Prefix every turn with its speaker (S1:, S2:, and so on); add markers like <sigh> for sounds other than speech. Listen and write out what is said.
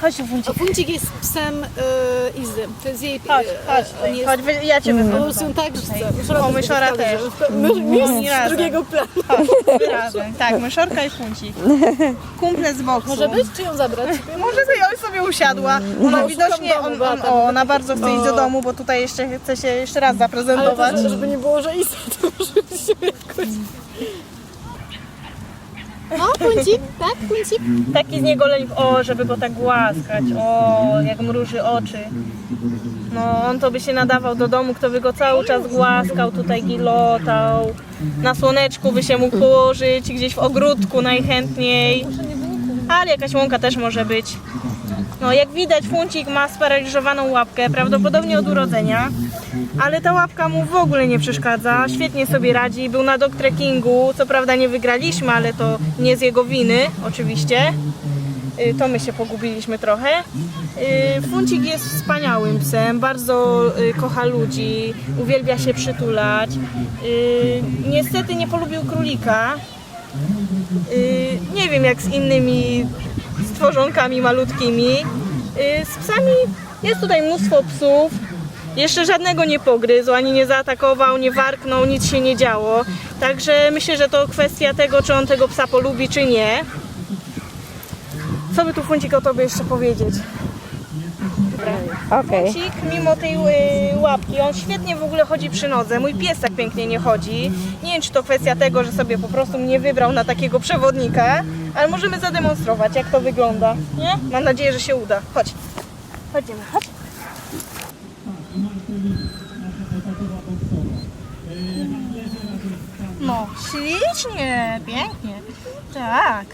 S1: Chodź.
S2: A Funcik jest psem y, Izy. To jest jej...
S1: Chodź,
S2: y,
S1: chodź,
S2: on jest,
S1: chodź, wy- ja cię wyprowadzę.
S2: Bo są tak, że
S1: O, myszora też.
S2: Mistrz
S1: Oni razem.
S2: drugiego planu.
S1: Chodź, razem. Tak, myszorka i Funcik. <laughs> Kumple z boksu.
S2: Może być, czy ją zabrać?
S1: Może oj sobie usiadła. Ona
S2: No,
S1: widocznie, on, on,
S2: tam.
S1: o, ona bardzo chce iść do domu, bo tutaj jeszcze chce się jeszcze raz
S2: Ale
S1: zaprezentować.
S2: to, żeby nie było, że Iza to rzucił jakoś. No, Funcik, tak? Funcik?
S1: Taki z niego o, żeby go tak głaskać, o, jak mruży oczy. No, on to by się nadawał do domu, kto by go cały czas głaskał, tutaj gilotał. Na słoneczku by się mógł położyć, gdzieś w ogródku najchętniej. Ale jakaś łąka też może być. No, jak widać, Funcik ma sparaliżowaną łapkę, prawdopodobnie od urodzenia. Ale ta łapka mu w ogóle nie przeszkadza, świetnie sobie radzi. Był na dog trekkingu, co prawda nie wygraliśmy, ale to nie z jego winy, oczywiście. Y, To my się pogubiliśmy trochę. Y, Funcik jest wspaniałym psem, bardzo y, kocha ludzi, uwielbia się przytulać. Niestety nie polubił królika. Y, Nie wiem jak z innymi stworzonkami malutkimi. Y, Z psami jest tutaj mnóstwo psów. Jeszcze żadnego nie pogryzł, ani nie zaatakował, nie warknął, nic się nie działo. Także myślę, że to kwestia tego, czy on tego psa polubi, czy nie. Co by tu Funcik o tobie jeszcze powiedzieć?
S3: Okej.
S1: Funcik, mimo tej y, łapki, on świetnie w ogóle chodzi przy nodze. Mój pies tak pięknie nie chodzi. Nie wiem, czy to kwestia tego, że sobie po prostu mnie wybrał na takiego przewodnika, ale możemy zademonstrować, jak to wygląda. Nie? Mam nadzieję, że się uda. Chodź. Chodzimy, chodź. No, ślicznie, pięknie. Tak.